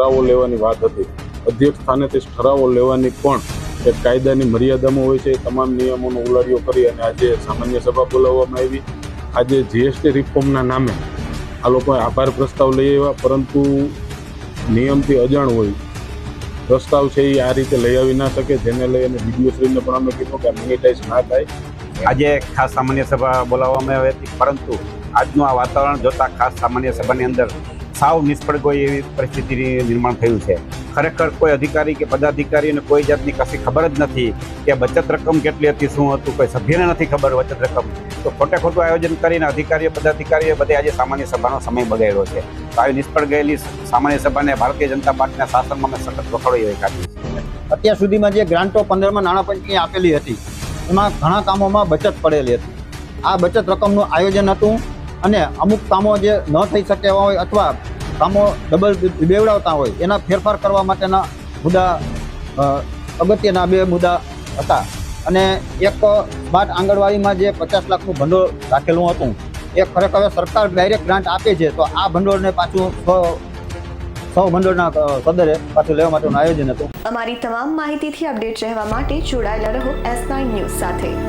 ઠરાવો લેવાની વાત હતી. અધ્યક્ષ સ્થાનેથી ઠરાવો લેવાની પણ એક કાયદાની મર્યાદામાં હોય છે. તમામ નિયમોનો ઉલાડીઓ કરી અને આજે સામાન્ય સભા બોલાવવામાં આવી. આજે જીએસટી રિફોર્મના નામે આ લોકોએ આભાર પ્રસ્તાવ લઈ આવ્યા, પરંતુ નિયમથી અજાણ હોય. પ્રસ્તાવ છે એ આ રીતે લઈ આવી ના શકે. જેને લઈ અને વિડીયોશ્રીને પણ અમે કીધું કે મિનિટાઇઝ ના થાય. આજે ખાસ સામાન્ય સભા બોલાવવામાં આવી હતી, પરંતુ આજનું આ વાતાવરણ જોતા ખાસ સામાન્ય સભાની અંદર સાવ નિષ્ફળ ગઈ એવી પરિસ્થિતિની નિર્માણ થયું છે. ખરેખર કોઈ અધિકારી કે પદાધિકારીને કોઈ જાતની કશી ખબર જ નથી કે બચત રકમ કેટલી હતી, શું હતું, કોઈ સભ્યને નથી ખબર બચત રકમ. તો ખોટે ખોટું આયોજન કરીને અધિકારીઓ, પદાધિકારીઓ બધે આજે સામાન્ય સભાનો સમય બગાડ્યો છે. તો આવી નિષ્ફળ ગયેલી સામાન્ય સભાને ભારતીય જનતા પાર્ટીના શાસનમાં અમે સખત વખોડી અત્યાર સુધીમાં જે ગ્રાન્ટો પંદરમાં નાણાપંચની આપેલી હતી, એમાં ઘણા કામોમાં બચત પડેલી હતી. આ બચત રકમનું આયોજન હતું અને અમુક કામો જે ન થઈ શકે એવા હોય અથવા કામો ડબલ બેવડાવતા હોય, એના ફેરફાર કરવા માટેના મુદ્દા અગત્યના બે મુદ્દા હતા. અને એક સ્માર્ટ આંગણવાડીમાં જે પચાસ લાખનું ભંડોળ રાખેલું હતું, એ ખરેખર સરકાર ડાયરેક્ટ ગ્રાન્ટ આપે છે, તો આ ભંડોળને પાછું સ- ભંડોળના સદરે પાછું લેવા માટેનું આયોજન હતું. અમારી તમામ માહિતીથી અપડેટ રહેવા માટે જોડાયેલા રહો એસ નાઇન ન્યૂઝ સાથે.